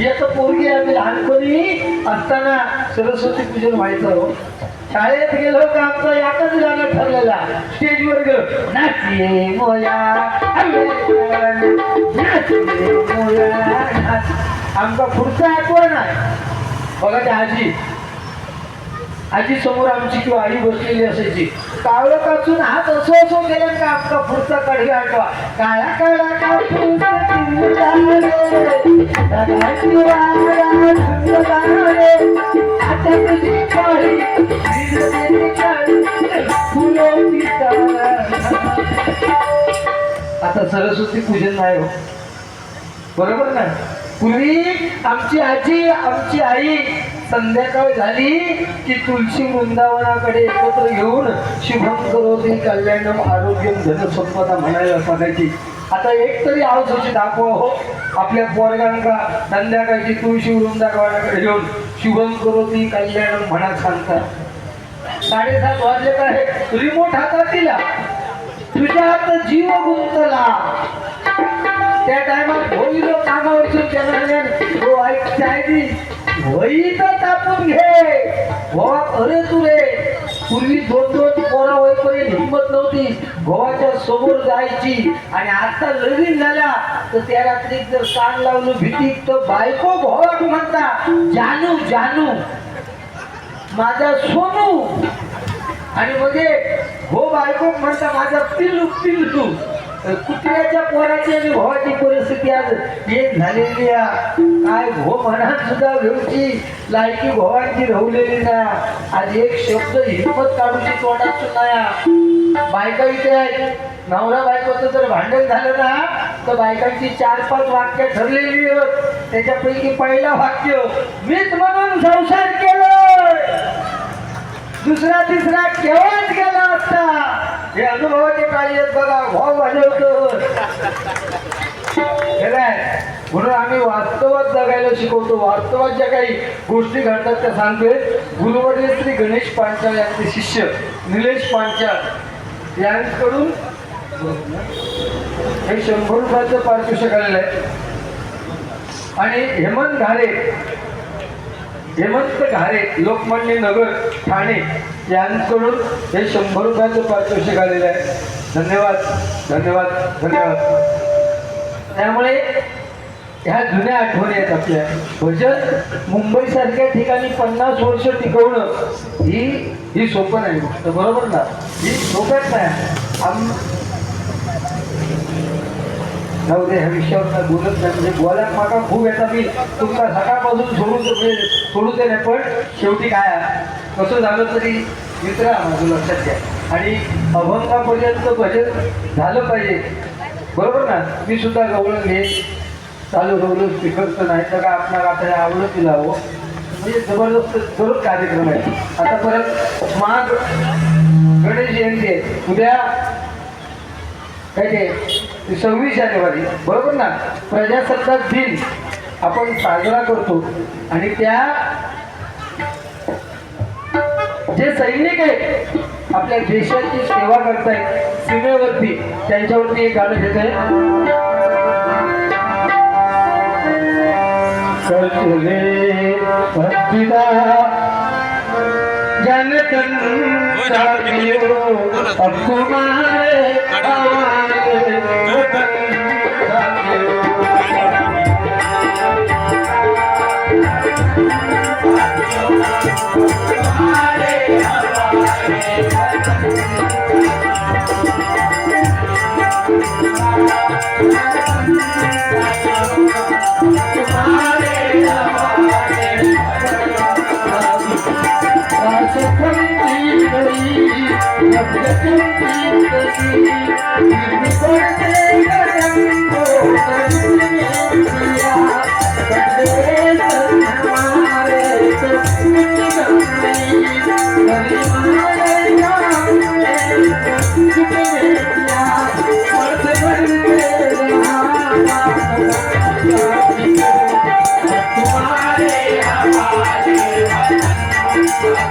एक पोरगी आम्ही लहानपणी. असताना सरस्वती पूजन व्हायचं. शाळेत गेलो का आमचा याकच गाणं ठरलेला. स्टेजवर गेलो नाचे मोया मोया. आमचा पुढचा आठवण आहे. बघा त्या आजी. आजी समोर आमची किंवा आई बसलेली असायची. कावळं काचून हात असो असो गेला का आपला पुढचा कडवी आठवा काळा काळा कापूस आता तुझी काळी, आता सरस्वती पूजन नाही हो. बरोबर ना? पूर्वी आमची आजी आमची आई संध्याकाळ झाली की तुळशी वृंदावनाकडे एकत्र घेऊन शुभम करोती कल्याणम आरोग्यम धनसंपदा म्हणायला सांगायची. आता एक तरी आवश्यक दाखवा हो. आपल्या पोरगांका संध्याकाळची तुळशी वृंदावनाकडे घेऊन शुभम करोती कल्याणम म्हणा सांगतात. साडेसात वाजले काय रिमोट हातात दिला. तुझ्यात जीव गुंतला. त्या टायमात होईल कामावरची कॅमेरामॅन हो ऐक चायदी होई तर तापून घे. गोवा अरे तुरे पूर्वी दोन दोन पोरा होईपर्यंत हिंमत नव्हती गोवाच्या समोर जायची. आणि आता लगीन झाला तर त्या रात्रीत जर कान लावलं भीती तर बायको भोवाक म्हणता जानू जानू माझा सोनू. आणि म्हणजे हो बायको म्हणता माझा पिल्लू पिल्लू. कुत्र्याच्या पोराची आणि भावाची परिस्थिती आज एक झालेली आहे? काय भो मनात सुद्धा घेऊची लायकी भावांची राहुलेली ना. आज एक शब्द हिंमत काढूची तोंडात सुद्धा बायका इथे आहेत. नवरा बायकोचं जर भांडण झालं ना तर बायकांची चार पाच वाक्य ठरलेली आहेत. त्याच्यापैकी पहिला वाक्य मीच म्हणून संसार केलं दुसरा तिसरा केवळ हे अनुभवाचे काही आहेत बघा भाव वाजवतो काय? म्हणून आम्ही वास्तवात जगायला शिकवतो. वास्तवात ज्या काही गोष्टी घडतात त्या सांगतोय. गुरुवर्य श्री गणेश पांचाळ यांचे शिष्य निलेश पांचाळ यांकडून हे शंभर रुपयाचं पारितोषिक आलेलं आहे. आणि हेमंत घारे हेमंत घारे लोकमान्य नगर ठाणे यांकडून हे शंभर रुपयाचं पारितोषिक आलेलं आहे. धन्यवाद धन्यवाद धन्यवाद. त्यामुळे ह्या जुन्या आठवणी आहेत आपल्या. भजन मुंबईसारख्या ठिकाणी पन्नास वर्ष टिकवणं ही ही सोपं नाही. गोष्ट बरोबर ना? ही सोपंच नाही. आम जाऊ दे ह्या विषयावर काय बोलत नाही म्हणजे बोलायला मागा खूप येतात मी. तुमचा सकाळपासून सोडून सोडू दे नाही पण शेवटी काय कसं झालं तरी मित्र माझं लक्षात घ्या. आणि अभंगापर्यंत भजन झालं पाहिजे. बरोबर ना? मी सुद्धा गवळण घे. चालू गवळण स्पीकरचं नाही तर का आपणाला आता आवडत तिला हो म्हणजे जबरदस्त जरूर कार्यक्रम आहे. आता परत माग गणेश जयंती आहे. उद्या काय ते? सव्वीस जानेवारी बरोबर ना? प्रजासत्ताक दिन. आपण साजरा करतो. आणि त्या जे सैनिक आहेत आपल्या देशाची सेवा करतायत सीमेवरती त्यांच्यावरती एक गाणं घेत आहे जनतन साथियो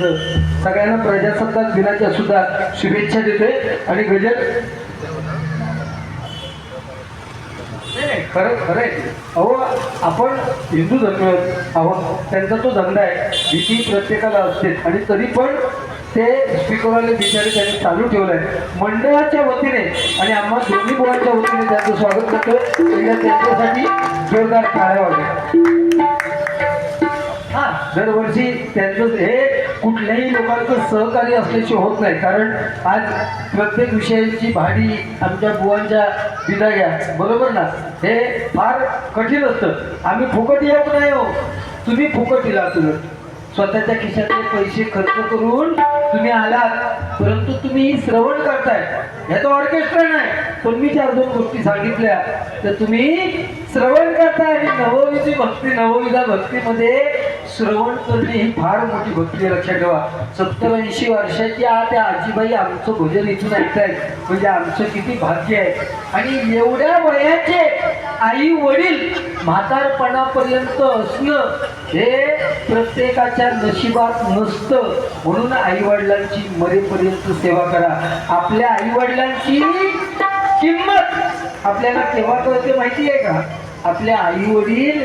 सगळ्यांना प्रजासत्ताक दिनाच्या सुद्धा शुभेच्छा देते आणि गजल खरं खरं आहे. अहो आपण हिंदू धर्म आहोत. त्यांचा तो धंदा आहे. भीती प्रत्येकाला असते. आणि तरी पण ते स्पीकरवाले बिचारे त्यांनी चालू ठेवलंय. मंडळाच्या वतीने आणि आम्हा दोन्ही मुलांच्या वतीने त्यांचं स्वागत करतो त्यांच्यासाठी जोरदार टाळ्या वाटत हा दरवर्षी त्यांचं हे कुठल्याही लोकांचं सहकार्य असल्याचे होत नाही. कारण आज प्रत्येक विषयाची भाडी आमच्या बुवांच्या विधाग्या बरोबर ना? हे फार कठीण असतं. आम्ही फुकट येऊ नाही हो तुम्ही फुकट दिला तुम्ही स्वतःच्या खिशातले पैसे खर्च करून तुम्ही आलात परंतु तुम्ही श्रवण करताय. ह्याचं ऑर्केस्ट्रा नाही पण मी चार दोन गोष्टी सांगितल्या. तर तुम्ही श्रवण करताय आणि नवविधी भक्ती नवविधा भक्तीमध्ये श्रवण करणे ही फार मोठी भक्ती आहे, लक्षात ठेवा. सत्तर ऐंशी वर्षाची आ त्या आजीबाई आमचं भोजन इथून ऐकतायत. म्हणजे आमचं किती भाग्य आहे. आणि एवढ्या वयाचे आई वडील म्हातारपणापर्यंत असणं हे प्रत्येकाच्या नशिबात नसतं. म्हणून आईवडिलांची मरेपर्यंत सेवा करा. आपल्या आईवडिलांची किंमत आपल्याला केव्हा कळते माहिती आहे का? आपल्या आई वडील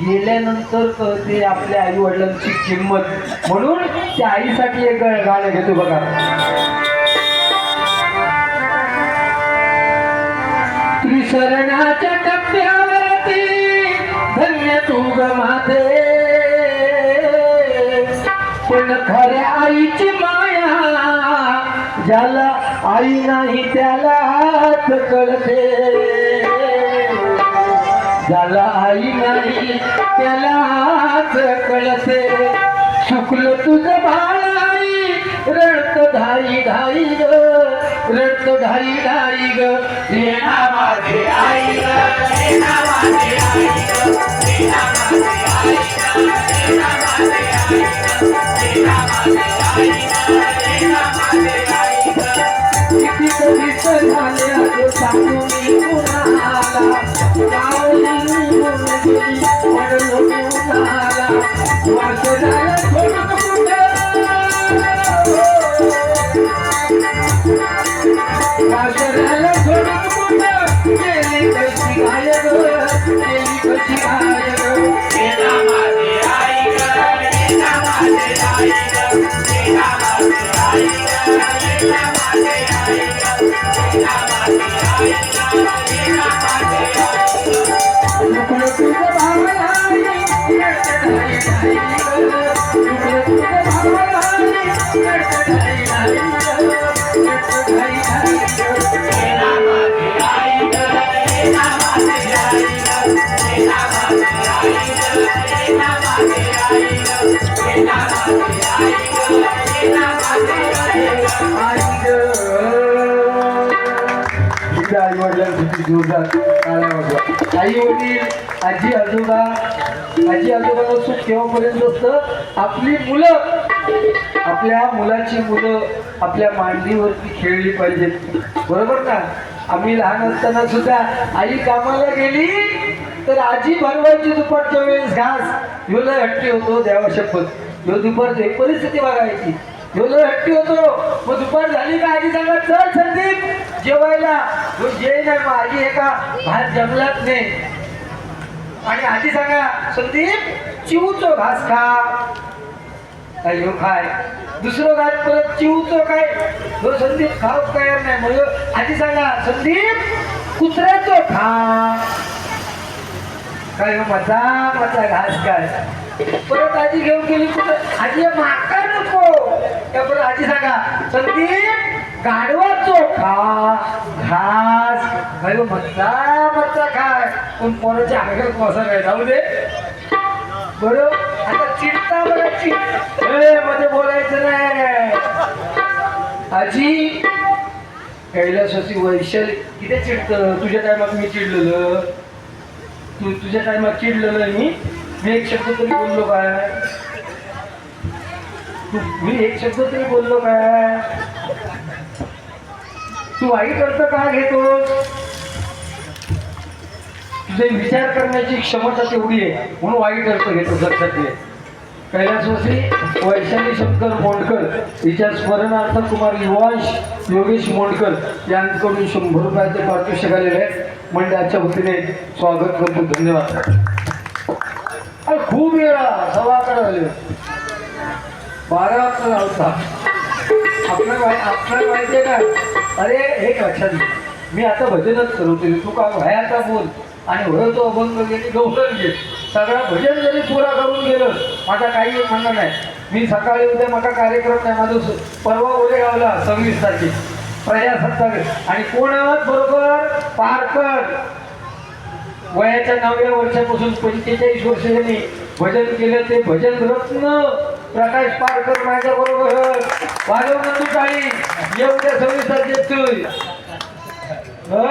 गेल्यानंतर कळते आपल्या आई वडिलांची किंमत. म्हणून त्या आईसाठी एक गाणं घेतो बघा. त्रिशरणाच्या टप्प्या धन्य तू ग माते पण खऱ्या आईची माया ज्याला आई नाही त्यालाच कळते. ज्याला आई नाही त्यालाच कळते. शुक्ल तुझ बाळ आई रडत धाई धाई ग. रडत ढाई ढाई ग. येणा माझे आई ग. माझे आई ग. येणा माझे आई ग. येणा माझे आई ग. येणा माझे आई ग. येणा माझे आई ग. किती कधीच झाले अगं सांगू मी कुणाला? गावली निघून गेली पडलो मी उन्हाला वासनाला माझी आई आई वडिलांसाठी जोरदार काळ्या वाजवा आई वडील आजी आजोबा आजी आजोबाला सुख केव्हापर्यंत असतं? आपली मुलं आपल्या मुलाची मुलं आपल्या मांडीवरती खेळली पाहिजेत. बरोबर ना आम्ही लहान असताना सुद्धा आई कामाला गेली तर आजी भरवायची दुपारच्या वेळेस घास. ह्यो हट्टी होतो देवा शपथ ह्यो दुपारची परिस्थिती बघायची. ह्यो लय हट्टी होतो. मग दुपार झाली का आजी सांगा चल संदीप जेवायला. मग जे नाही मग आजी एका भात जमलाच नाही. आणि आजी सांगा संदीप चिवचो घास खा. काय खाय. दुसरं घास परत चिवचो काय? ह्यो संदीप खाऊ तयार नाही. मग आजी सांगा संदीप कुत्र्याचो खा. काय मजा मजा घास काय परत आजी घेऊन गेली कुठं? आजी माका नको. त्या परत आजी सांगा संदीप गाढवाचो खा घास काय ह्यो मत्ता काय? पण कोणाच्या अंगात कोसा काय जाऊ दे. बरोबर आता चिडता बघा चिड. मध्ये बोलायचं नाही. आजी कैलासाची वैशाली किती चिडतं? तुझ्या टायमात मी चिडलेलं. तू तुझ्या टायमात चिडलेलं मी. मी एक शब्द तरी बोललो काय? मी एक शब्द तरी बोललो काय तू वाईट अर्थ का घेतोस तुझे विचार करण्याची क्षमता तेवढी आहे. म्हणून वाईट अर्थ घेतो लक्षात घे कैलासवासी वैशाली शंकर मोंडकर हिच्या स्मरणार्थ कुमार युवांश योगेश मोंडकर यांकडून शंभर रुपयाचे पारितोषिक आलेले आहेत मंडळाच्या वतीने स्वागत करतो. धन्यवाद. अरे खूप वेळा सभाकडे अकरा झाले. बारा वाजता लावता आपल्याला माहि- आपल्याला माहिती आहे का? अरे हे लक्षात घे. मी आता भजनच करवते तू का भयाचा बोल? आणि होय तो अभंग गेली गौरव घे सगळा भजन जरी पुरा करून गेलं माझा काही म्हणणं नाही. मी सकाळी उद्या माझा कार्यक्रम नाही माझं परवा परवा गावला सव्वीस तारखेक प्रजासत्ताक आणि कोण आहात बरोबर पारकर वयाच्या नवव्या वर्षापासून पंचेचाळीस वर्ष त्यांनी भजन केलं ते भजन रत्न प्रकाश पारकर माझ्या बरोबर वाजव ना तू काही एवढ्या सविस्तर देतोय तू.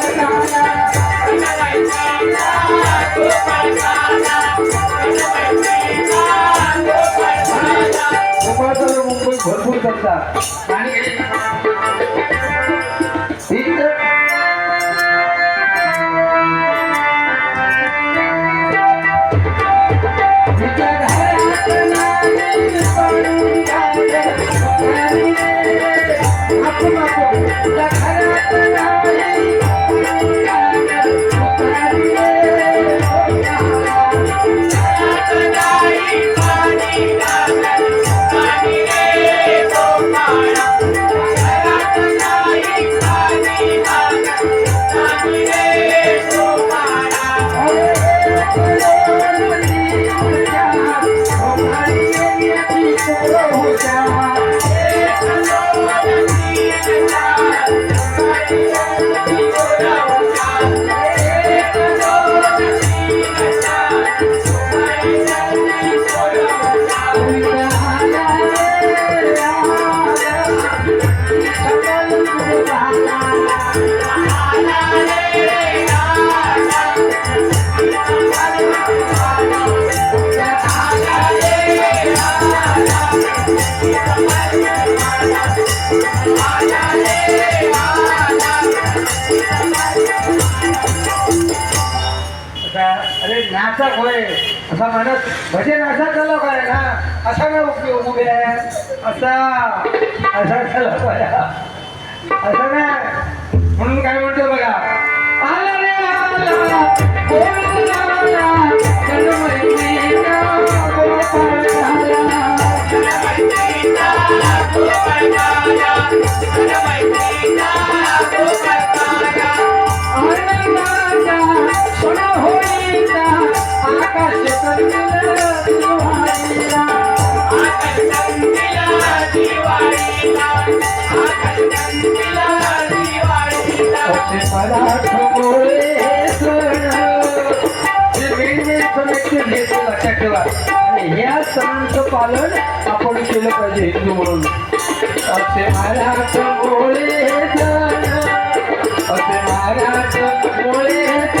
मुंबईत भरपूर करतात. आणि इथं असा अरे नाचक होय असा म्हणत भजन असा झालं काय ना असा काय उपयोग उभे असा असा झाला पाया असं नाही म्हणून काय म्हणतो बघा आला रे आला लक्षात ठेवा आणि ह्या सणांचं पालन आपण केलं पाहिजे हिंदू म्हणून असे महाराज सण असे महाराज सण